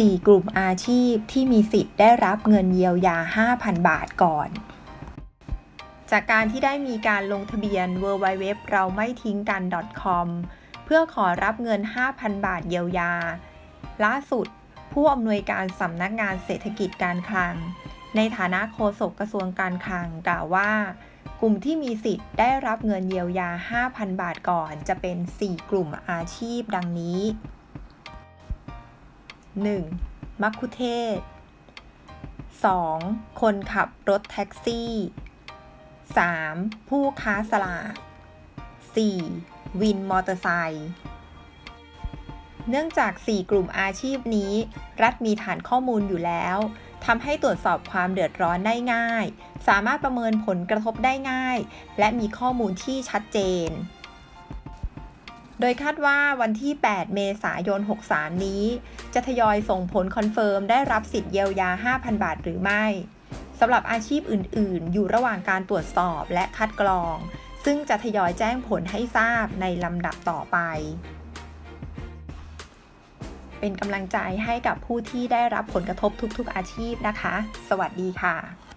4 กลุ่มอาชีพที่มีสิทธิ์ได้รับเงินเยียวยา 5,000 บาทก่อน จากการที่ได้มีการลงทะเบียน www เราไม่ทิ้งกัน .com เพื่อขอรับเงิน 5,000 บาทเยียวยา ล่าสุด ผู้อำนวยการสำนักงานเศรษฐกิจการคลัง ในฐานะโฆษกกระทรวงการคลังกล่าวว่า กลุ่มที่มีสิทธิ์ได้รับเงินเยียวยา 5,000 บาทก่อน จะเป็น 4 กลุ่มอาชีพดังนี้ 1. มัคคุเทศ 2. คนขับรถแท็กซี่ 3. ผู้ค้าสลาก 4. วินมอเตอร์ไซค์เนื่องจาก 4 กลุ่มอาชีพนี้ รัฐมีฐานข้อมูลอยู่แล้วทำให้ตรวจสอบความเดือดร้อนได้ง่าย สามารถประเมินผลกระทบได้ง่าย และมีข้อมูลที่ชัดเจน โดยคาดว่าวันที่ 8 เมษายน 63 นี้ จะทยอยส่งผลคอนเฟิร์มได้รับสิทธิ์เยียวยา 5,000 บาทหรือไม่สำหรับอาชีพอื่น ๆ อยู่ระหว่างการตรวจสอบและคัดกรอง ซึ่งจะทยอยแจ้งผลให้ทราบในลำดับต่อไป เป็นกำลังใจให้กับผู้ที่ได้รับผลกระทบทุก ๆ อาชีพนะคะ สวัสดีค่ะ